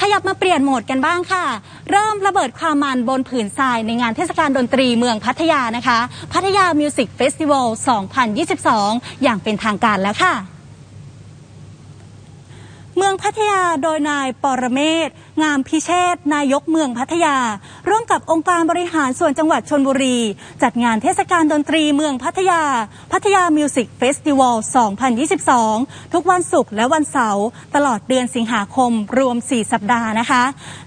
ขยับมาเปลี่ยนโหมดกันบ้างค่ะ เริ่มระเบิดความมันบนผืนทรายในงานเทศกาลดนตรีเมืองพัทยานะคะ พัทยามิวสิกเฟสติวัล 2022 อย่างเป็นทางการแล้วค่ะ องพัทยาโดยนายปรเมศ งามพิเชษนายกเมืองพัทยา ร่วมกับองค์การบริหารส่วนจังหวัดชนบุรี จัดงานเทศกาลดนตรีเมืองพัทยา พัทยามิวสิกเฟสติวัล 2022 ทุกวันศุกร์และวันเสาร์ตลอดเดือนสิงหาคม รวม 4 สัปดาห์นะคะ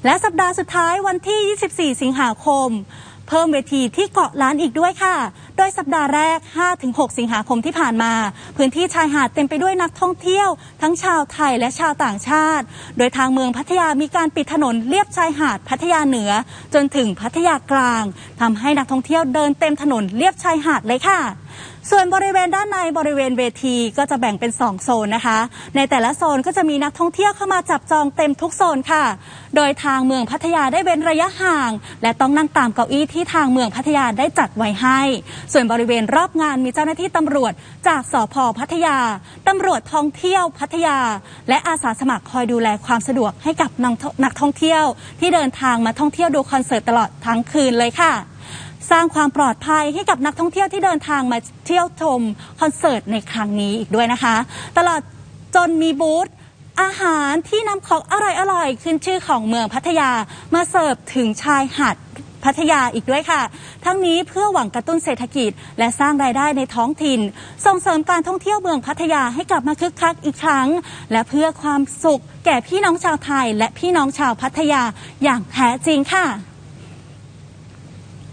และสัปดาห์สุดท้ายวันที่ 24 สิงหาคม เพิ่มเวทีที่เกาะล้านอีกด้วยค่ะ โดยสัปดาห์แรก 5-6 สิงหาคมที่ผ่านมา พื้นที่ชายหาดเต็มไปด้วยนักท่องเที่ยว ทั้งชาวไทยและชาวต่างชาติ โดยทางเมืองพัทยามีการปิดถนนเลียบชายหาดพัทยาเหนือ จนถึงพัทยากลางทำให้นักท่องเที่ยวเดินเต็มถนนเลียบชายหาดเลยค่ะ ส่วนบริเวณด้านในบริเวณเวทีก็จะแบ่งเป็น 2 โซนนะคะ ในแต่ละโซนก็จะมีนักท่องเที่ยวเข้ามาจับจองเต็มทุกโซนค่ะ โดยทางเมืองพัทยาได้เว้นระยะห่าง และต้องนั่งตามเก้าอี้ที่ทางเมืองพัทยาได้จัดไว้ให้ ส่วนบริเวณรอบงานมีเจ้าหน้าที่ตำรวจ จากสพพัทยาตำรวจท่องเที่ยวพัทยา และอาสาสมัครคอยดูแลความสะดวกให้กับนักท่องเที่ยวที่เดินทางมาท่องเที่ยวดูคอนเสิร์ตตลอดทั้งคืนเลยค่ะ สร้างความปลอดภัยให้กับนักท่องเที่ยวที่เดินทางมาเที่ยวชมคอนเสิร์ตในครั้งนี้อีกด้วยนะคะ ตลอดจนมีบูธอาหารที่นำของอร่อยๆขึ้นชื่อของเมืองพัทยามาเสิร์ฟถึงชายหาดพัทยาอีกด้วยค่ะ ทั้งนี้เพื่อหวังกระตุ้นเศรษฐกิจ และสร้างรายได้ในท้องถิ่น ส่งเสริมการท่องเที่ยวเมืองพัทยาให้กลับมาคึกคักอีกครั้ง และเพื่อความสุขแก่พี่น้องชาวไทย และพี่น้องชาวพัทยาอย่างแท้จริงค่ะ